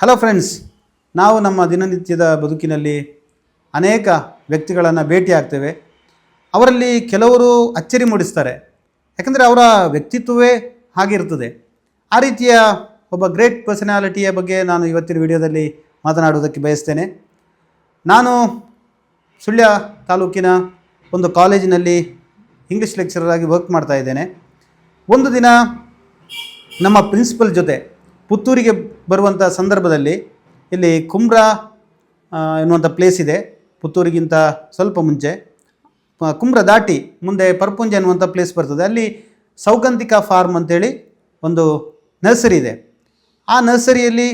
Hello friends ನಾವು ನಮ್ಮ ದಿನನಿತ್ಯದ ಬದುಕಿನಲ್ಲಿ ಅನೇಕ ವ್ಯಕ್ತಿಗಳನ್ನು ಭೇಟಿ ಆಗ್ತೇವೆ. ಅವರಲ್ಲಿ ಕೆಲವರು ಅಚ್ಚರಿ ಮೂಡಿಸ್ತಾರೆ. ಯಾಕಂದರೆ ಅವರ ವ್ಯಕ್ತಿತ್ವವೇ ಹಾಗಿರ್ತದೆ ಆ ರೀತಿಯ ಒಬ್ಬ ಗ್ರೇಟ್ ಪರ್ಸನಾಲಿಟಿಯ ಬಗ್ಗೆ ನಾನು ಇವತ್ತಿನ ವಿಡಿಯೋದಲ್ಲಿ ಮಾತನಾಡುವುದಕ್ಕೆ ಬಯಸ್ತೇನೆ. ನಾನು ಸುಳ್ಯ ತಾಲೂಕಿನ ಒಂದು ಕಾಲೇಜಿನಲ್ಲಿ ಇಂಗ್ಲೀಷ್ ಲೆಕ್ಚರರ್ ಆಗಿ ವರ್ಕ್ ಮಾಡ್ತಾ ಇದ್ದೇನೆ. ಒಂದು ದಿನ ನಮ್ಮ ಪ್ರಿನ್ಸಿಪಲ್ ಜೊತೆ ಪುತ್ತೂರಿಗೆ ಬರುವಂಥ ಸಂದರ್ಭದಲ್ಲಿ ಇಲ್ಲಿ ಕುಮ್ರಾ ಎನ್ನುವಂಥ ಪ್ಲೇಸ್ ಇದೆ. ಪುತ್ತೂರಿಗಿಂತ ಸ್ವಲ್ಪ ಮುಂಚೆ. ಕುಮ್ರ ದಾಟಿ ಮುಂದೆ ಪರ್ಪುಂಜ ಎನ್ನುವಂಥ ಪ್ಲೇಸ್ ಬರ್ತದೆ. ಅಲ್ಲಿ ಸೌಗಂಧಿಕ ಫಾರ್ಮ್ ಅಂತೇಳಿ ಒಂದು ನರ್ಸರಿ ಇದೆ. ಆ ನರ್ಸರಿಯಲ್ಲಿ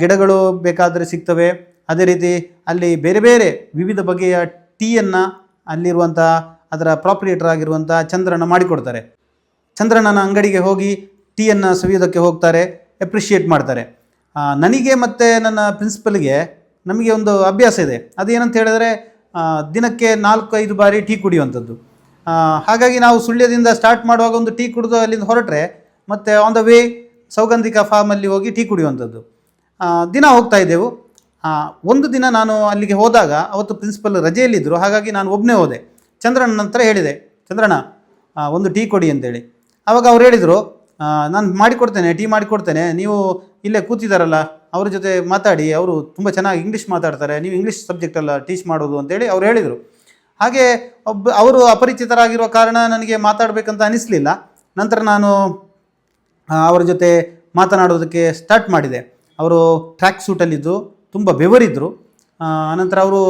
ಗಿಡಗಳು ಬೇಕಾದರೆ ಸಿಗ್ತವೆ. ಅದೇ ರೀತಿ ಅಲ್ಲಿ ಬೇರೆ ಬೇರೆ ವಿವಿಧ ಬಗೆಯ ಟೀಯನ್ನು ಅಲ್ಲಿರುವಂಥ ಅದರ ಪ್ರಾಪ್ರಿಯೇಟರ್ ಆಗಿರುವಂಥ ಚಂದ್ರನ ಮಾಡಿಕೊಡ್ತಾರೆ. ಚಂದ್ರಣ್ಣನ ಅಂಗಡಿಗೆ ಹೋಗಿ ಟೀಯನ್ನು ಸವಿಯೋದಕ್ಕೆ ಹೋಗ್ತಾರೆ. ಎಪ್ರಿಷಿಯೇಟ್ ಮಾಡ್ತಾರೆ. ನನಗೆ ಮತ್ತು ನನ್ನ ಪ್ರಿನ್ಸಿಪಲ್ಗೆ ನಮಗೆ ಒಂದು ಅಭ್ಯಾಸ ಇದೆ. ಅದೇನಂತ ಹೇಳಿದ್ರೆ ದಿನಕ್ಕೆ ನಾಲ್ಕು ಐದು ಬಾರಿ ಟೀ ಕುಡಿಯುವಂಥದ್ದು. ಹಾಗಾಗಿ ನಾವು ಸುಳ್ಯದಿಂದ ಸ್ಟಾರ್ಟ್ ಮಾಡುವಾಗ ಒಂದು ಟೀ ಕುಡಿದು ಅಲ್ಲಿಂದ ಹೊರಟ್ರೆ ಮತ್ತು ಆನ್ ದ ವೇ ಸೌಗಂಧಿಕ ಫಾರ್ಮಲ್ಲಿ ಹೋಗಿ ಟೀ ಕುಡಿಯುವಂಥದ್ದು. ದಿನ ಹೋಗ್ತಾ ಇದ್ದೆವು. ಒಂದು ದಿನ ನಾನು ಅಲ್ಲಿಗೆ ಹೋದಾಗ ಅವತ್ತು ಪ್ರಿನ್ಸಿಪಲ್ ರಜೆಯಲ್ಲಿದ್ದರು. ಹಾಗಾಗಿ ನಾನು ಒಬ್ಬನೇ ಹೋದೆ. ಚಂದ್ರನ ನಂತರ ಹೇಳಿದೆ, ಚಂದ್ರಣ್ಣ ಒಂದು ಟೀ ಕೊಡಿ ಅಂತೇಳಿ. ಆವಾಗ ಅವ್ರು ಹೇಳಿದರು ನಾನು ಮಾಡಿಕೊಡ್ತೇನೆ ಟೀ ಮಾಡಿಕೊಡ್ತೇನೆ. ನೀವು ಇಲ್ಲೇ ಕೂತಿದ್ದಾರಲ್ಲ ಅವ್ರ ಜೊತೆ ಮಾತಾಡಿ, ಅವರು ತುಂಬ ಚೆನ್ನಾಗಿ ಇಂಗ್ಲೀಷ್ ಮಾತಾಡ್ತಾರೆ, ನೀವು ಇಂಗ್ಲೀಷ್ ಎಲ್ಲ ಟೀಚ್ ಮಾಡೋದು ಅಂತೇಳಿ ಅವ್ರು ಹೇಳಿದರು. ಹಾಗೆ ಒಬ್ಬ, ಅವರು ಅಪರಿಚಿತರಾಗಿರುವ ಕಾರಣ ನನಗೆ ಮಾತಾಡಬೇಕಂತ ಅನಿಸಲಿಲ್ಲ. ನಂತರ ನಾನು ಅವರ ಜೊತೆ ಮಾತನಾಡೋದಕ್ಕೆ ಸ್ಟಾರ್ಟ್ ಮಾಡಿದೆ. ಅವರು ಟ್ರ್ಯಾಕ್ ಸೂಟಲ್ಲಿದ್ದು ತುಂಬ ಬೆವರಿದ್ದರು ಆನಂತರ ಅವರು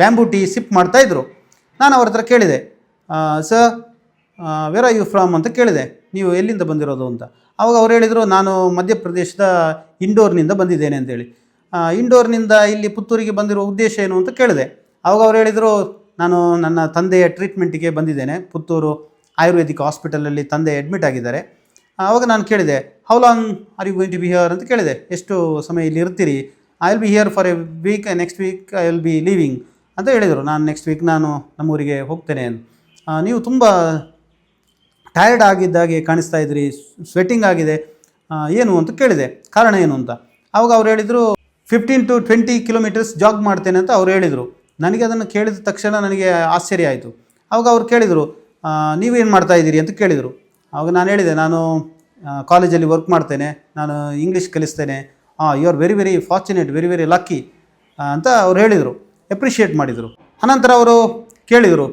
ಬ್ಯಾಂಬೂ ಟೀ ಸಿಪ್ ಮಾಡ್ತಾಯಿದ್ರು ನಾನು ಅವ್ರ ಹತ್ರ ಕೇಳಿದೆ sir where are you from ಅಂತ ಕೇಳಿದೆ. ನೀವು ಎಲ್ಲಿಂದ ಬಂದಿರೋದು ಅಂತ. ಆವಾಗ ಅವ್ರು ಹೇಳಿದರು, ನಾನು ಮಧ್ಯಪ್ರದೇಶದ ಇಂಡೋರ್ನಿಂದ ಬಂದಿದ್ದೇನೆ ಅಂತೇಳಿ. ಇಂಡೋರ್ನಿಂದ ಇಲ್ಲಿ ಪುತ್ತೂರಿಗೆ ಬಂದಿರೋ ಉದ್ದೇಶ ಏನು ಅಂತ ಕೇಳಿದೆ. ಅವಾಗ ಅವ್ರು ಹೇಳಿದರು, ನಾನು ನನ್ನ ತಂದೆಯ ಟ್ರೀಟ್ಮೆಂಟಿಗೆ ಬಂದಿದ್ದೇನೆ. ಪುತ್ತೂರು ಆಯುರ್ವೇದಿಕ್ ಹಾಸ್ಪಿಟಲಲ್ಲಿ ತಂದೆ ಅಡ್ಮಿಟ್ ಆಗಿದ್ದಾರೆ. ಆವಾಗ ನಾನು ಕೇಳಿದೆ how long are you going to be here ಅಂತ ಕೇಳಿದೆ, ಎಷ್ಟು ಸಮಯ ಇಲ್ಲಿ ಇರ್ತೀರಿ? I will be here for a week next week I will be leaving ಅಂತ ಹೇಳಿದರು. ನಾನು ನೆಕ್ಸ್ಟ್ ವೀಕ್ ನಾನು ನಮ್ಮೂರಿಗೆ ಹೋಗ್ತೇನೆ. ನೀವು ತುಂಬ ಟಯರ್ಡ್ ಆಗಿದ್ದಾಗೆ ಕಾಣಿಸ್ತಾ ಇದ್ರಿ ಸ್ವೆಟಿಂಗ್ ಆಗಿದೆ ಏನು ಅಂತ ಕೇಳಿದೆ. ಕಾರಣ ಏನು ಅಂತ? ಆವಾಗ ಅವ್ರು ಹೇಳಿದರು fifteen to twenty kilometres jog ಮಾಡ್ತೇನೆ ಅಂತ ಅವ್ರು ಹೇಳಿದರು. ನನಗೆ ಅದನ್ನು ಕೇಳಿದ ತಕ್ಷಣ ನನಗೆ ಆಶ್ಚರ್ಯ ಆಯಿತು. ಆವಾಗ ಅವ್ರು ಕೇಳಿದರು ಆ, ನೀವೇನು ಮಾಡ್ತಾ ಇದ್ದೀರಿ? ಅಂತ ಕೇಳಿದರು. ಆವಾಗ ನಾನು ಹೇಳಿದೆ ನಾನು ಕಾಲೇಜಲ್ಲಿ ವರ್ಕ್ ಮಾಡ್ತೇನೆ ನಾನು ಇಂಗ್ಲೀಷ್ ಕಲಿಸ್ತೇನೆ. ಹಾಂ you are very very fortunate very very lucky ಅಂತ ಅವ್ರು ಹೇಳಿದರು. ಎಪ್ರಿಷಿಯೇಟ್ ಮಾಡಿದರು. ಅನಂತರ ಅವರು ಕೇಳಿದರು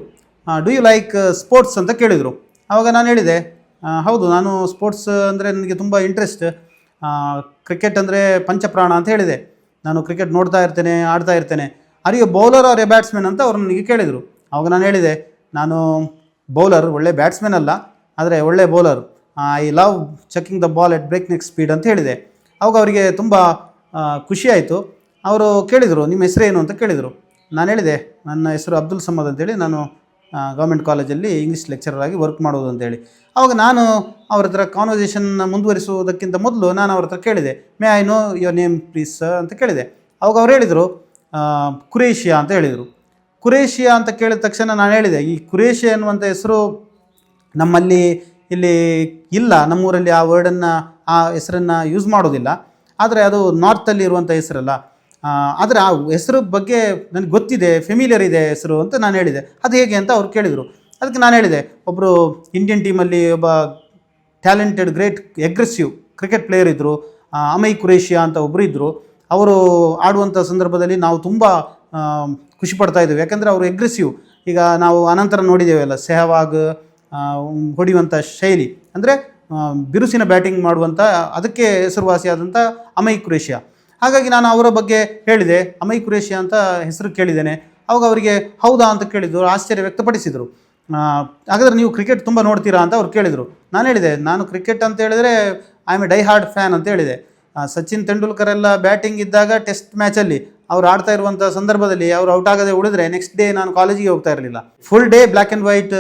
ಡು ಯು ಲೈಕ್ ಸ್ಪೋರ್ಟ್ಸ್ ಅಂತ ಕೇಳಿದರು. ಆವಾಗ ನಾನು ಹೇಳಿದೆ ಹೌದು, ನಾನು ಸ್ಪೋರ್ಟ್ಸ್ ಅಂದರೆ ನನಗೆ ತುಂಬ ಇಂಟ್ರೆಸ್ಟ್ ಕ್ರಿಕೆಟ್ ಅಂದರೆ ಪಂಚಪ್ರಾಣ ಅಂತ ಹೇಳಿದೆ. ನಾನು ಕ್ರಿಕೆಟ್ ನೋಡ್ತಾ ಇರ್ತೇನೆ, ಆಡ್ತಾ ಇರ್ತೇನೆ. Are bowler or a batsman ಅಂತ ಅವರು ನನಗೆ ಕೇಳಿದರು. ಆವಾಗ ನಾನು ಹೇಳಿದೆ, ನಾನು ಬೌಲರ್ ಒಳ್ಳೆ ಬ್ಯಾಟ್ಸ್ಮನ್ ಅಲ್ಲ, ಆದರೆ ಒಳ್ಳೆ bowler I love checking the ball at breakneck speed ಅಂತ ಹೇಳಿದೆ. ಆವಾಗ ಅವರಿಗೆ ತುಂಬ ಖುಷಿ ಆಯಿತು. ಅವರು ಕೇಳಿದರು, ನಿಮ್ಮ ಹೆಸರೇನು? ಅಂತ ಕೇಳಿದರು. ನಾನು ಹೇಳಿದೆ, ನನ್ನ ಹೆಸರು ಅಬ್ದುಲ್ ಸಮದ್ ಅಂತೇಳಿ ನಾನು ಗೌರ್ಮೆಂಟ್ ಕಾಲೇಜಲ್ಲಿ ಇಂಗ್ಲೀಷ್ ಲೆಕ್ಚರರ್ ಆಗಿ ವರ್ಕ್ ಮಾಡೋದು ಅಂತೇಳಿ. ಆವಾಗ ನಾನು ಅವ್ರ ಹತ್ರ ಕಾನ್ವರ್ಸೇಷನ್ ಮುಂದುವರಿಸುವುದಕ್ಕಿಂತ ಮೊದಲು ನಾನು ಅವ್ರ ಹತ್ರ ಕೇಳಿದೆ may I know your name please ಅಂತ ಕೇಳಿದೆ. ಅವಾಗ ಅವ್ರು ಹೇಳಿದರು ಕುರೇಷಿಯಾ ಅಂತ ಹೇಳಿದರು. ಕುರೇಷಿಯಾ ಅಂತ ಕೇಳಿದ ತಕ್ಷಣ ನಾನು ಹೇಳಿದೆ, ಈ ಕುರೇಷಿಯಾ ಅನ್ನುವಂಥ ಹೆಸರು ನಮ್ಮಲ್ಲಿ ಇಲ್ಲಿ ಇಲ್ಲ, ನಮ್ಮೂರಲ್ಲಿ ಆ ವರ್ಡನ್ನು ಆ ಹೆಸರನ್ನು ಯೂಸ್ ಮಾಡೋದಿಲ್ಲ ಆದರೆ ಅದು ನಾರ್ತಲ್ಲಿ ಇರುವಂಥ ಹೆಸರಲ್ಲ. ಆದರೆ ಆ ಹೆಸರು ಬಗ್ಗೆ ನನಗೆ ಗೊತ್ತಿದೆ ಫೆಮಿಲಿಯರ್ ಇದೆ ಹೆಸರು ಅಂತ ನಾನು ಹೇಳಿದೆ. ಅದು ಹೇಗೆ ಅಂತ ಅವ್ರು ಕೇಳಿದರು. ಅದಕ್ಕೆ ನಾನು ಹೇಳಿದೆ ಒಬ್ಬರು ಇಂಡಿಯನ್ ಟೀಮಲ್ಲಿ ಒಬ್ಬ talented great aggressive cricket player ಇದ್ದರು ಅಮೈ ಕುರೇಷಿಯಾ ಅಂತ ಒಬ್ಬರು ಇದ್ದರು ಅವರು ಆಡುವಂಥ ಸಂದರ್ಭದಲ್ಲಿ ನಾವು ತುಂಬ ಖುಷಿ ಪಡ್ತಾ ಇದ್ದೇವೆ ಯಾಕಂದರೆ ಅವರು ಎಗ್ರೆಸಿವ್ ಈಗ ನಾವು ಅನಂತರ ನೋಡಿದ್ದೇವೆಲ್ಲ, ಸೆಹವಾಗ್ ಹೊಡೆಯುವಂಥ ಶೈಲಿ. ಅಂದರೆ ಬಿರುಸಿನ ಬ್ಯಾಟಿಂಗ್ ಮಾಡುವಂಥ ಅದಕ್ಕೆ ಹೆಸರುವಾಸಿಯಾದಂಥ ಅಮೈ ಕುರೇಷಿಯಾ ಹಾಗಾಗಿ ನಾನು ಅವರ ಬಗ್ಗೆ ಹೇಳಿದೆ. ಅಮೈ ಕುರೇಶಿ ಅಂತ ಹೆಸರು ಕೇಳಿದ್ದೇನೆ. ಅವಾಗ ಅವರಿಗೆ ಹೌದಾ ಅಂತ ಕೇಳಿದ್ರು, ಆಶ್ಚರ್ಯ ವ್ಯಕ್ತಪಡಿಸಿದರು. ಹಾಗಾದರೆ ನೀವು ಕ್ರಿಕೆಟ್ ತುಂಬ ನೋಡ್ತೀರಾ ಅಂತ ಅವ್ರು ಕೇಳಿದರು. ನಾನು ಹೇಳಿದೆ, ನಾನು ಕ್ರಿಕೆಟ್ ಅಂತ ಹೇಳಿದ್ರೆ I am a die hard fan ಅಂತ ಹೇಳಿದೆ. ಸಚಿನ್ ತೆಂಡೂಲ್ಕರ್ ಎಲ್ಲ ಬ್ಯಾಟಿಂಗ್ ಇದ್ದಾಗ ಟೆಸ್ಟ್ ಮ್ಯಾಚಲ್ಲಿ ಅವ್ರು ಆಡ್ತಾ ಇರುವಂಥ ಸಂದರ್ಭದಲ್ಲಿ ಅವ್ರು ಔಟ್ ಆಗದೆ ಉಳಿದ್ರೆ ನೆಕ್ಸ್ಟ್ ಡೇ ನಾನು ಕಾಲೇಜಿಗೆ ಹೋಗ್ತಾ ಇರಲಿಲ್ಲ. Full day black and white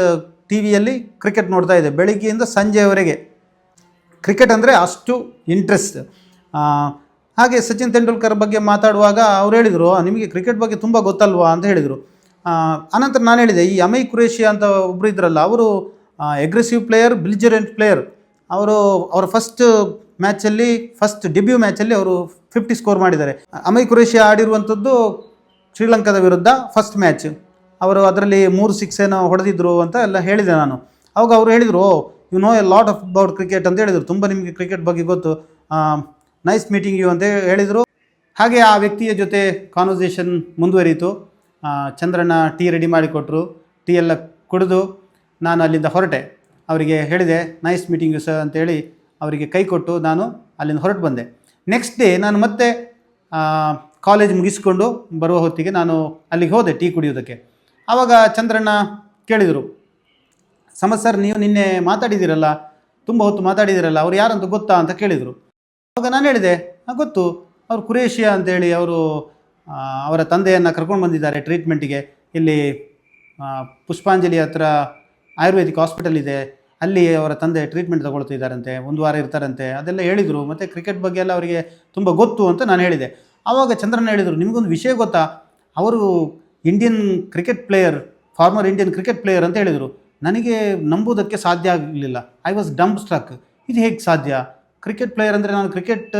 T ವಿಯಲ್ಲಿ ಕ್ರಿಕೆಟ್ ನೋಡ್ತಾ ಇದ್ದೆ. ಬೆಳಿಗ್ಗೆಯಿಂದ ಸಂಜೆವರೆಗೆ. ಕ್ರಿಕೆಟ್ ಅಂದರೆ ಅಷ್ಟು ಇಂಟ್ರೆಸ್ಟ್ ಹಾಗೆ ಸಚಿನ್ ತೆಂಡೂಲ್ಕರ್ ಬಗ್ಗೆ ಮಾತಾಡುವಾಗ ಅವ್ರು ಹೇಳಿದರು ನಿಮಗೆ ಕ್ರಿಕೆಟ್ ಬಗ್ಗೆ ತುಂಬ ಗೊತ್ತಲ್ವಾ? ಅಂತ ಹೇಳಿದರು. ಅನಂತರ ನಾನು ಹೇಳಿದೆ, ಈ ಅಮೈ ಕುರೇಷಿಯಾ ಅಂತ ಒಬ್ಬರು ಇದ್ರಲ್ಲ, ಅವರು ಎಗ್ರೆಸಿವ್ ಪ್ಲೇಯರ್ ಬಿಲ್ಜರೆಂಟ್ ಪ್ಲೇಯರ್ ಅವರು, ಅವರ ಫಸ್ಟ್ ಮ್ಯಾಚಲ್ಲಿ ಫಸ್ಟ್ ಡೆಬ್ಯೂ ಮ್ಯಾಚಲ್ಲಿ ಅವರು ಫಿಫ್ಟಿ ಸ್ಕೋರ್ ಮಾಡಿದ್ದಾರೆ. ಅಮೈ ಕುರೇಶಿ ಆಡಿರುವಂಥದ್ದು ಶ್ರೀಲಂಕಾದ ವಿರುದ್ಧ ಫಸ್ಟ್ ಮ್ಯಾಚ್ ಅವರು ಅದರಲ್ಲಿ ಮೂರು ಸಿಕ್ಸ್ ಏನೋ ಹೊಡೆದಿದ್ರು ಅಂತ ಎಲ್ಲ ಹೇಳಿದೆ ನಾನು. ಅವಾಗ ಅವರು ಹೇಳಿದರು you know a lot of about cricket ಅಂತ ಹೇಳಿದರು. ತುಂಬ ನಿಮಗೆ ಕ್ರಿಕೆಟ್ ಬಗ್ಗೆ ಗೊತ್ತು. ನೈಸ್ ಮೀಟಿಂಗ್ ಯು ಅಂತ ಹೇಳಿದರು. ಹಾಗೆ ಆ ವ್ಯಕ್ತಿಯ ಜೊತೆ ಕಾನ್ವರ್ಸೇಷನ್ ಮುಂದುವರಿಯಿತು. ಚಂದ್ರನ ಟೀ ರೆಡಿ ಮಾಡಿಕೊಟ್ರು ಟೀ ಎಲ್ಲ ಕುಡಿದು ನಾನು ಅಲ್ಲಿಂದ ಹೊರಟೆ. ಅವರಿಗೆ ಹೇಳಿದೆ, ನೈಸ್ ಮೀಟಿಂಗ್ ಯು ಸರ್ ಅಂತೇಳಿ ಅವರಿಗೆ ಕೈ ಕೊಟ್ಟು ನಾನು ಅಲ್ಲಿಂದ ಹೊರಟು ಬಂದೆ. ನೆಕ್ಸ್ಟ್ ಡೇ ನಾನು ಮತ್ತೆ ಕಾಲೇಜ್ ಮುಗಿಸ್ಕೊಂಡು ಬರುವ ಹೊತ್ತಿಗೆ ನಾನು ಅಲ್ಲಿಗೆ ಹೋದೆ ಟೀ ಕುಡಿಯೋದಕ್ಕೆ. ಆವಾಗ ಚಂದ್ರಣ್ಣ ಕೇಳಿದರು ಸಮಸ್ಯರ್ ನೀವು ನಿನ್ನೆ ಮಾತಾಡಿದ್ದೀರಲ್ಲ, ತುಂಬ ಹೊತ್ತು ಮಾತಾಡಿದ್ದೀರಲ್ಲ, ಅವ್ರು ಯಾರಂತ ಗೊತ್ತಾ? ಅಂತ ಕೇಳಿದರು. ಆವಾಗ ನಾನು ಹೇಳಿದೆ "ಆ, ಗೊತ್ತು. ಅವರು ಕುರೇಷಿಯಾ ಅಂತೇಳಿ ಅವರು ಅವರ ತಂದೆಯನ್ನು ಕರ್ಕೊಂಡು ಬಂದಿದ್ದಾರೆ ಟ್ರೀಟ್ಮೆಂಟಿಗೆ ಇಲ್ಲಿ ಪುಷ್ಪಾಂಜಲಿ ಹತ್ರ ಆಯುರ್ವೇದಿಕ್ ಹಾಸ್ಪಿಟಲ್ ಇದೆ. ಅಲ್ಲಿ ಅವರ ತಂದೆ ಟ್ರೀಟ್ಮೆಂಟ್ ತಗೊಳ್ತಿದ್ದಾರಂತೆ ಒಂದು ವಾರ ಇರ್ತಾರಂತೆ. ಅದೆಲ್ಲ ಹೇಳಿದರು. ಮತ್ತು ಕ್ರಿಕೆಟ್ ಬಗ್ಗೆ ಎಲ್ಲ ಅವರಿಗೆ ತುಂಬ ಗೊತ್ತು ಅಂತ ನಾನು ಹೇಳಿದೆ. ಆವಾಗ ಚಂದ್ರನ್ ಹೇಳಿದರು ನಿಮಗೊಂದು ವಿಷಯ ಗೊತ್ತಾ? ಅವರು Indian cricket player former Indian cricket player ಅಂತ ಹೇಳಿದರು. ನನಗೆ ನಂಬುವುದಕ್ಕೆ ಸಾಧ್ಯ ಆಗಲಿಲ್ಲ. ಐ ವಾಸ್ ಡಂಪ್ ಸ್ಟ್ರಕ್ ಇದು ಹೇಗೆ ಸಾಧ್ಯ? ಕ್ರಿಕೆಟ್ ಪ್ಲೇಯರ್ ಅಂದರೆ ನಾನು ಕ್ರಿಕೆಟ್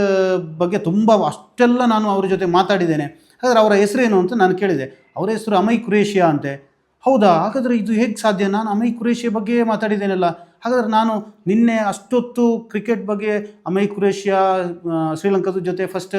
ಬಗ್ಗೆ ತುಂಬ ಅಷ್ಟೆಲ್ಲ ನಾನು ಅವ್ರ ಜೊತೆ ಮಾತಾಡಿದ್ದೇನೆ. ಹಾಗಾದರೆ ಅವರ ಹೆಸರೇನು ಅಂತ ನಾನು ಕೇಳಿದೆ. ಅವರ ಹೆಸರು ಅಮೈ ಕುರೇಶಿಯಾ ಅಂತೆ. ಹೌದಾ? ಹಾಗಾದರೆ ಇದು ಹೇಗೆ ಸಾಧ್ಯ? ನಾನು ಅಮೈ ಕುರೇಷಿಯಾ ಬಗ್ಗೆ ಮಾತಾಡಿದ್ದೇನಲ್ಲ. ಹಾಗಾದರೆ ನಾನು ನಿನ್ನೆ ಅಷ್ಟೊತ್ತು ಕ್ರಿಕೆಟ್ ಬಗ್ಗೆ ಅಮೈ ಕುರೇಶಿಯಾ ಆ, ಶ್ರೀಲಂಕಾದ ಜೊತೆ ಫಸ್ಟ್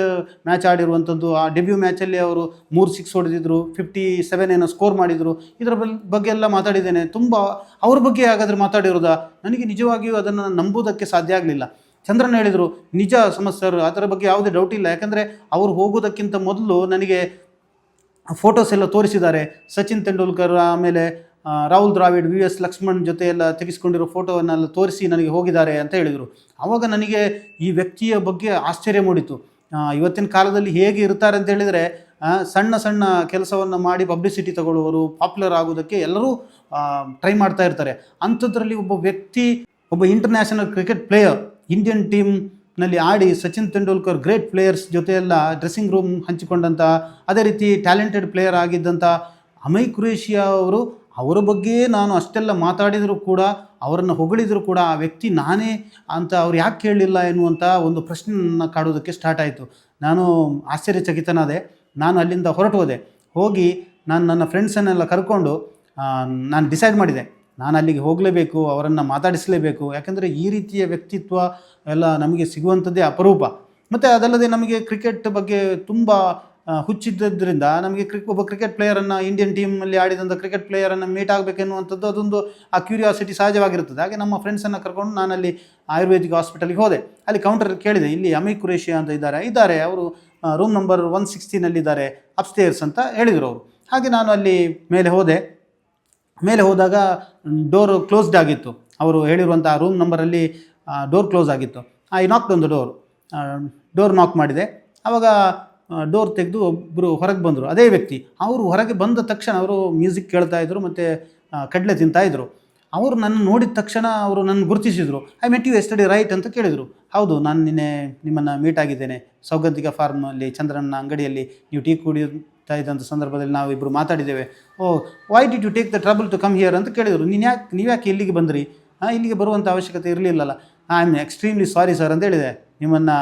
ಮ್ಯಾಚ್ ಆಡಿರುವಂಥದ್ದು. ಆ ಡೆಬ್ಯೂ ಮ್ಯಾಚಲ್ಲಿ ಅವರು ಮೂರು ಸಿಕ್ಸ್ ಹೊಡೆದಿದ್ರು ಫಿಫ್ಟಿ ಸೆವೆನ್ ಏನೋ ಸ್ಕೋರ್ ಮಾಡಿದರು. ಇದರ ಬಗ್ಗೆ ಎಲ್ಲ ಮಾತಾಡಿದ್ದೇನೆ. ತುಂಬ ಅವ್ರ ಬಗ್ಗೆ ಹಾಗಾದರೆ ಮಾತಾಡಿರೋದಾ? ನನಗೆ ನಿಜವಾಗಿಯೂ ಅದನ್ನು ನಂಬುವುದಕ್ಕೆ ಸಾಧ್ಯ ಆಗಲಿಲ್ಲ. ಚಂದ್ರನ್ ಹೇಳಿದರು, ನಿಜ ಸಮಸ್ಯರ್ ಅದರ ಬಗ್ಗೆ ಯಾವುದೇ ಡೌಟ್ ಇಲ್ಲ. ಯಾಕಂದರೆ ಅವರು ಹೋಗೋದಕ್ಕಿಂತ ಮೊದಲು ನನಗೆ ಫೋಟೋಸ್ ಎಲ್ಲ ತೋರಿಸಿದ್ದಾರೆ. ಸಚಿನ್ ತೆಂಡೂಲ್ಕರ್, ಆಮೇಲೆ ರಾಹುಲ್ ದ್ರಾವಿಡ್ ವಿ ಎಸ್ ಲಕ್ಷ್ಮಣ್ ಜೊತೆ ಎಲ್ಲ ತೆಗೆಸ್ಕೊಂಡಿರೋ ಫೋಟೋವನ್ನೆಲ್ಲ ತೋರಿಸಿ ನನಗೆ ಹೋಗಿದ್ದಾರೆ ಅಂತ ಹೇಳಿದರು. ಆವಾಗ ನನಗೆ ಈ ವ್ಯಕ್ತಿಯ ಬಗ್ಗೆ ಆಶ್ಚರ್ಯ ಮೂಡಿತು. ಇವತ್ತಿನ ಕಾಲದಲ್ಲಿ ಹೇಗೆ ಇರ್ತಾರೆ ಅಂತ ಹೇಳಿದರೆ ಸಣ್ಣ ಸಣ್ಣ ಕೆಲಸವನ್ನು ಮಾಡಿ ಪಬ್ಲಿಸಿಟಿ ತಗೊಳ್ಳುವವರು ಪಾಪ್ಯುಲರ್ ಆಗೋದಕ್ಕೆ ಎಲ್ಲರೂ ಟ್ರೈ ಮಾಡ್ತಾ ಇರ್ತಾರೆ. ಅಂಥದ್ರಲ್ಲಿ ಒಬ್ಬ ವ್ಯಕ್ತಿ, ಒಬ್ಬ ಇಂಟರ್ನ್ಯಾಷನಲ್ ಕ್ರಿಕೆಟ್ ಪ್ಲೇಯರ್ ಇಂಡಿಯನ್ ಟೀಮ್ನಲ್ಲಿ ಆಡಿ ಸಚಿನ್ ತೆಂಡೂಲ್ಕರ್ ಗ್ರೇಟ್ ಪ್ಲೇಯರ್ಸ್ ಜೊತೆ ಎಲ್ಲ ಡ್ರೆಸ್ಸಿಂಗ್ ರೂಮ್ ಹಂಚಿಕೊಂಡಂಥ ಅದೇ ರೀತಿ ಟ್ಯಾಲೆಂಟೆಡ್ ಪ್ಲೇಯರ್ ಆಗಿದ್ದಂಥ ಅಮೈ ಕ್ರೊಯೇಷಿಯಾ ಅವರು, ಅವರ ಬಗ್ಗೆ ನಾನು ಅಷ್ಟೆಲ್ಲ ಮಾತಾಡಿದರೂ ಕೂಡ, ಅವರನ್ನು ಹೊಗಳಿದರೂ ಕೂಡ ಆ ವ್ಯಕ್ತಿ ನಾನೇ ಅಂತ ಅವ್ರು ಯಾಕೆ ಕೇಳಲಿಲ್ಲ ಎನ್ನುವಂಥ ಒಂದು ಪ್ರಶ್ನೆಯನ್ನು ಕಾಡೋದಕ್ಕೆ ಸ್ಟಾರ್ಟ್ ಆಯಿತು. ನಾನು ಆಶ್ಚರ್ಯಚಕಿತನಾದೆ. ನಾನು ಅಲ್ಲಿಂದ ಹೊರಟು ಹೋದೆ ಹೋಗಿ ನಾನು ನನ್ನ ಫ್ರೆಂಡ್ಸನ್ನೆಲ್ಲ ಕರ್ಕೊಂಡು ನಾನು ಡಿಸೈಡ್ ಮಾಡಿದೆ. ನಾನು ಅಲ್ಲಿಗೆ ಹೋಗಲೇಬೇಕು, ಅವರನ್ನು ಮಾತಾಡಿಸಲೇಬೇಕು. ಯಾಕೆಂದರೆ ಈ ರೀತಿಯ ವ್ಯಕ್ತಿತ್ವ ಎಲ್ಲ ನಮಗೆ ಸಿಗುವಂಥದ್ದೇ ಅಪರೂಪ. ಮತ್ತು ಅದಲ್ಲದೆ ನಮಗೆ ಕ್ರಿಕೆಟ್ ಬಗ್ಗೆ ತುಂಬ ಹುಚ್ಚಿದ್ದರಿಂದ ನಮಗೆ ಕ್ರಿಕ್ ಒಬ್ಬ ಕ್ರಿಕೆಟ್ ಪ್ಲೇಯರನ್ನು ಇಂಡಿಯನ್ ಟೀಮಲ್ಲಿ ಆಡಿದಂಥ ಕ್ರಿಕೆಟ್ ಪ್ಲೇಯರನ್ನು ಮೀಟ್ ಆಗಬೇಕೆನ್ನುವಂಥದ್ದು ಅದೊಂದು, ಆ ಕ್ಯೂರಿಯಾಸಿಟಿ ಸಹಜವಾಗಿರುತ್ತದೆ. ಹಾಗೆ ನಮ್ಮ ಫ್ರೆಂಡ್ಸನ್ನು ಕರ್ಕೊಂಡು ನಾನಲ್ಲಿ ಆಯುರ್ವೇದಿಕ್ ಹಾಸ್ಪಿಟಲ್ಗೆ ಹೋದೆ. ಅಲ್ಲಿ ಕೌಂಟರ್ ಕೇಳಿದೆ, ಇಲ್ಲಿ ಅಮಿ ಕುರೇಷಿ ಅಂತ ಇದ್ದಾರೆ. ಇದ್ದಾರೆ, ಅವರು ರೂಮ್ ನಂಬರ್ ಒನ್ ಸಿಕ್ಸ್ಟೀನಲ್ಲಿದ್ದಾರೆ ಅಪ್ಸ್ಟೇರ್ಸ್ ಅಂತ ಹೇಳಿದರು ಅವರು. ಹಾಗೆ ನಾನು ಅಲ್ಲಿ ಮೇಲೆ ಹೋದೆ. ಮೇಲೆ ಹೋದಾಗ ಡೋರ್ ಕ್ಲೋಸ್ಡ್ ಆಗಿತ್ತು. ಅವರು ಹೇಳಿರುವಂಥ ರೂಮ್ ನಂಬರಲ್ಲಿ ಡೋರ್ ಕ್ಲೋಸ್ ಆಗಿತ್ತು. ಐ ನಾಕ್ ಒಂದು ಡೋರ್ ಡೋರ್ ನಾಕ್ ಮಾಡಿದೆ. ಆವಾಗ ಡೋರ್ ತೆಗೆದು ಒಬ್ಬರು ಹೊರಗೆ ಬಂದರು. ಅದೇ ವ್ಯಕ್ತಿ. ಅವರು ಹೊರಗೆ ಬಂದ ತಕ್ಷಣ ಅವರು ಮ್ಯೂಸಿಕ್ ಕೇಳ್ತಾ ಇದ್ರು ಮತ್ತು ಕಡಲೆ ತಿಂತಾಯಿದ್ರು ಅವರು ನನ್ನ ನೋಡಿದ ತಕ್ಷಣ ಅವರು ನನ್ನ ಗುರುತಿಸಿದರು. I met you yesterday right ಅಂತ ಕೇಳಿದರು. ಹೌದು, ನಾನು ನಿನ್ನೆ ನಿಮ್ಮನ್ನು ಮೀಟ್ ಆಗಿದ್ದೇನೆ. ಸೌಗಂಧಿಕ ಫಾರ್ಮಲ್ಲಿ ಚಂದ್ರನ ಅಂಗಡಿಯಲ್ಲಿ. ನೀವು ಟೀ ಕುಡಿಯುತ್ತಾ ಇದ್ದಂಥ ಸಂದರ್ಭದಲ್ಲಿ ನಾವು ಇಬ್ಬರು ಮಾತಾಡಿದ್ದೇವೆ. ಓ why did you take the trouble to come here ಅಂತ ಕೇಳಿದರು. ನೀನು ಯಾಕೆ, ನೀವು ಯಾಕೆ ಇಲ್ಲಿಗೆ ಬಂದ್ರಿ? ಹಾಂ, ಇಲ್ಲಿಗೆ ಬರುವಂಥ ಅವಶ್ಯಕತೆ ಇರಲಿಲ್ಲಲ್ಲ. I am extremely sorry sir ಅಂತ ಹೇಳಿದೆ. ನಿಮ್ಮನ್ನು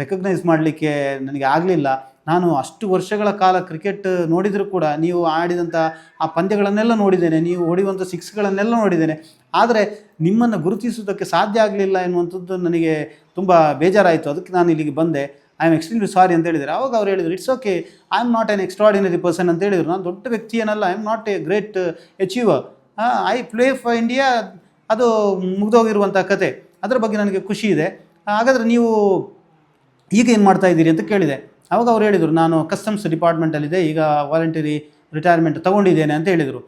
ರೆಕಗ್ನೈಸ್ ಮಾಡಲಿಕ್ಕೆ ನನಗೆ ಆಗಲಿಲ್ಲ. ನಾನು ಅಷ್ಟು ವರ್ಷಗಳ ಕಾಲ ಕ್ರಿಕೆಟ್ ನೋಡಿದರೂ ಕೂಡ ನೀವು ಆಡಿದಂಥ ಆ ಪಂದ್ಯಗಳನ್ನೆಲ್ಲ ನೋಡಿದ್ದೇನೆ. ನೀವು ಹೊಡೆಯುವಂಥ ಸಿಕ್ಸ್ಗಳನ್ನೆಲ್ಲ ನೋಡಿದ್ದೇನೆ. ಆದರೆ ನಿಮ್ಮನ್ನು ಗುರುತಿಸುವುದಕ್ಕೆ ಸಾಧ್ಯ ಆಗಲಿಲ್ಲ ಎನ್ನುವಂಥದ್ದು ನನಗೆ ತುಂಬ ಬೇಜಾರಾಯಿತು. ಅದಕ್ಕೆ ನಾನು ಇಲ್ಲಿಗೆ ಬಂದೆ. ಐ ಆಮ್ ಎಕ್ಸ್ಟ್ರೀಮ್ಲಿ ಸಾರಿ ಅಂತ ಹೇಳಿದರೆ ಅವಾಗ ಅವ್ರು ಹೇಳಿದರು it's okay I am not an extraordinary person ಅಂತ ಹೇಳಿದರು. ನಾನು ದೊಡ್ಡ ವ್ಯಕ್ತಿ ಏನಲ್ಲ I am not a great achiever I play for India ಅದು ಮುಗಿದೋಗಿರುವಂಥ ಕತೆ. ಅದರ ಬಗ್ಗೆ ನನಗೆ ಖುಷಿ ಇದೆ. ಹಾಗಾದರೆ ನೀವು ಈಗ ಏನು ಮಾಡ್ತಾ ಇದ್ದೀರಿ ಅಂತ ಕೇಳಿದೆ. ಅವಾಗ ಅವ್ರು ಹೇಳಿದರು, ನಾನು ಕಸ್ಟಮ್ಸ್ ಡಿಪಾರ್ಟ್ಮೆಂಟಲ್ಲಿದೆ ಈಗ ವಾಲಂಟರಿ ರಿಟೈರ್ಮೆಂಟ್ ತೊಗೊಂಡಿದ್ದೇನೆ ಅಂತ ಹೇಳಿದರು.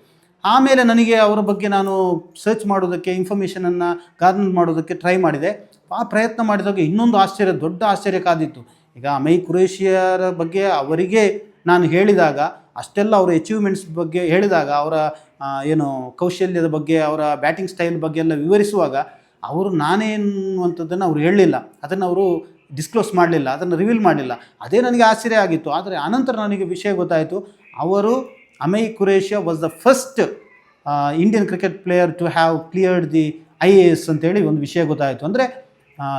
ಆಮೇಲೆ ನನಗೆ ಅವರ ಬಗ್ಗೆ ನಾನು ಸರ್ಚ್ ಮಾಡೋದಕ್ಕೆ ಇನ್ಫಾರ್ಮೇಷನನ್ನು ಗಾರ್ನರ್ ಮಾಡೋದಕ್ಕೆ ಟ್ರೈ ಮಾಡಿದೆ. ಆ ಪ್ರಯತ್ನ ಮಾಡಿದಾಗ ಇನ್ನೊಂದು ಆಶ್ಚರ್ಯ, ದೊಡ್ಡ ಆಶ್ಚರ್ಯ ಕಾದಿತ್ತು ಈಗ ಅಮೈ ಕುರೇಶಿಯರ ಬಗ್ಗೆ ಅವರಿಗೆ ನಾನು ಹೇಳಿದಾಗ, ಅಷ್ಟೆಲ್ಲ ಅವರ ಅಚೀವ್ಮೆಂಟ್ಸ್ ಬಗ್ಗೆ ಹೇಳಿದಾಗ, ಅವರ ಏನು ಕೌಶಲ್ಯದ ಬಗ್ಗೆ, ಅವರ ಬ್ಯಾಟಿಂಗ್ ಸ್ಟೈಲ್ ಬಗ್ಗೆ ಎಲ್ಲ ವಿವರಿಸುವಾಗ ಅವರು ನಾನೇ ಅವರು ಹೇಳಲಿಲ್ಲ. ಅದನ್ನು ಅವರು ಡಿಸ್ಕ್ಲೋಸ್ ಮಾಡಲಿಲ್ಲ, ಅದನ್ನು ರಿವೀಲ್ ಮಾಡಲಿಲ್ಲ. ಅದೇ ನನಗೆ ಆಶ್ಚರ್ಯ ಆಗಿತ್ತು. ಆದರೆ ಅನಂತರ ನನಗೆ ವಿಷಯ ಗೊತ್ತಾಯಿತು. ಅವರು Amay Khurasiya was the first Indian cricket player to have cleared the I A S ಅಂತೇಳಿ ಒಂದು ವಿಷಯ ಗೊತ್ತಾಯಿತು. ಅಂದರೆ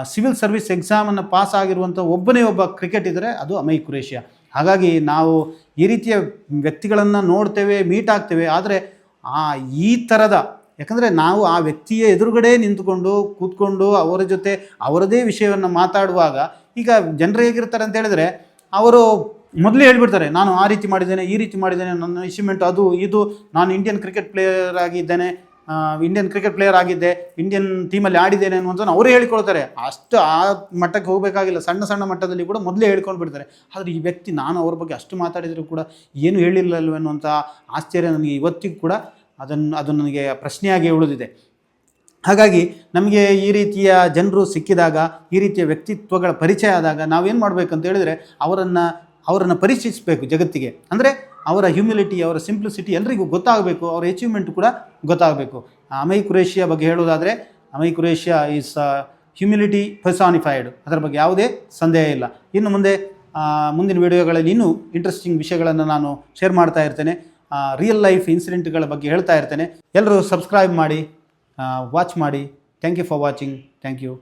ಸಿವಿಲ್ ಸರ್ವಿಸ್ ಎಕ್ಸಾಮನ್ನು ಪಾಸ್ ಆಗಿರುವಂಥ ಒಬ್ಬನೇ ಒಬ್ಬ ಕ್ರಿಕೆಟ್ ಇದ್ದರೆ ಅದು ಅಮೈ ಕುರೇಶಿಯಾ ಹಾಗಾಗಿ ನಾವು ಈ ರೀತಿಯ ವ್ಯಕ್ತಿಗಳನ್ನು ನೋಡ್ತೇವೆ, ಮೀಟ್ ಆಗ್ತೇವೆ. ಆದರೆ ಆ ಈ ಥರದ ಯಾಕಂದರೆ ನಾವು ಆ ವ್ಯಕ್ತಿಯ ಎದುರುಗಡೆ ನಿಂತುಕೊಂಡು, ಕೂತ್ಕೊಂಡು, ಅವರ ಜೊತೆ ಅವರದೇ ವಿಷಯವನ್ನು ಮಾತಾಡುವಾಗ, ಈಗ ಜನರು ಹೇಗಿರ್ತಾರೆ ಅಂತ ಹೇಳಿದರೆ, ಅವರು ಮೊದಲೇ ಹೇಳಿಬಿಡ್ತಾರೆ, ನಾನು ಆ ರೀತಿ ಮಾಡಿದ್ದೇನೆ, ಈ ರೀತಿ ಮಾಡಿದ್ದೇನೆ, ನನ್ನ ಅಚೀವ್ಮೆಂಟ್ ಅದು, ಇದು, ನಾನು ಇಂಡಿಯನ್ ಕ್ರಿಕೆಟ್ ಪ್ಲೇಯರ್ ಆಗಿದ್ದೇನೆ ಇಂಡಿಯನ್ ಕ್ರಿಕೆಟ್ ಪ್ಲೇಯರ್ ಆಗಿದ್ದೆ ಇಂಡಿಯನ್ ಟೀಮಲ್ಲಿ ಆಡಿದ್ದೇನೆ ಅನ್ನುವಂಥ ಅವರೇ ಹೇಳ್ಕೊಳ್ತಾರೆ. ಅಷ್ಟು ಆ ಮಟ್ಟಕ್ಕೆ ಹೋಗಬೇಕಾಗಿಲ್ಲ, ಸಣ್ಣ ಸಣ್ಣ ಮಟ್ಟದಲ್ಲಿ ಕೂಡ ಮೊದಲೇ ಹೇಳ್ಕೊಂಡು ಬಿಡ್ತಾರೆ ಆದರೆ ಈ ವ್ಯಕ್ತಿ ನಾನು ಅವ್ರ ಬಗ್ಗೆ ಅಷ್ಟು ಮಾತಾಡಿದರೂ ಕೂಡ ಏನು ಹೇಳಿಲ್ಲಲ್ವ ಅನ್ನುವಂಥ ಆಶ್ಚರ್ಯ ನನಗೆ ಇವತ್ತಿಗೂ ಕೂಡ ಅದನ್ನು ಅದು ನನಗೆ ಪ್ರಶ್ನೆಯಾಗಿ ಉಳಿದಿದೆ. ಹಾಗಾಗಿ ನಮಗೆ ಈ ರೀತಿಯ ಜನರು ಸಿಕ್ಕಿದಾಗ, ಈ ರೀತಿಯ ವ್ಯಕ್ತಿತ್ವಗಳ ಪರಿಚಯ ಆದಾಗ ನಾವೇನು ಮಾಡಬೇಕಂತ ಹೇಳಿದರೆ ಅವರನ್ನು ಅವರನ್ನು ಪರಿಚಯಿಸಬೇಕು ಜಗತ್ತಿಗೆ. ಅಂದರೆ ಅವರ ಹ್ಯುಮಿಲಿಟಿ ಅವರ ಸಿಂಪ್ಲಿಸಿಟಿ ಎಲ್ಲರಿಗೂ ಗೊತ್ತಾಗಬೇಕು, ಅವರ ಅಚೀವ್ಮೆಂಟ್ ಕೂಡ ಗೊತ್ತಾಗಬೇಕು. ಅಮೈ ಕುರೇಷಿಯಾ ಬಗ್ಗೆ ಹೇಳೋದಾದರೆ ಅಮೈ ಕುರೇಷಿಯಾ ಈಸ್ ಹ್ಯುಮಿಲಿಟಿ ಪರ್ಸಾನಿಫೈಡ್ ಅದರ ಬಗ್ಗೆ ಯಾವುದೇ ಸಂದೇಹ ಇಲ್ಲ. ಇನ್ನು ಮುಂದೆ ಮುಂದಿನ ವಿಡಿಯೋಗಳಲ್ಲಿ ಇನ್ನೂ ಇಂಟ್ರೆಸ್ಟಿಂಗ್ ವಿಷಯಗಳನ್ನು ನಾನು ಶೇರ್ ಮಾಡ್ತಾ ಇರ್ತೇನೆ. ರಿಯಲ್ ಲೈಫ್ ಇನ್ಸಿಡೆಂಟ್ಗಳ ಬಗ್ಗೆ ಹೇಳ್ತಾ ಇರ್ತೇನೆ. ಎಲ್ಲರೂ ಸಬ್ಸ್ಕ್ರೈಬ್ ಮಾಡಿ ವಾಚ್ ಮಾಡಿ. Thank you for watching thank you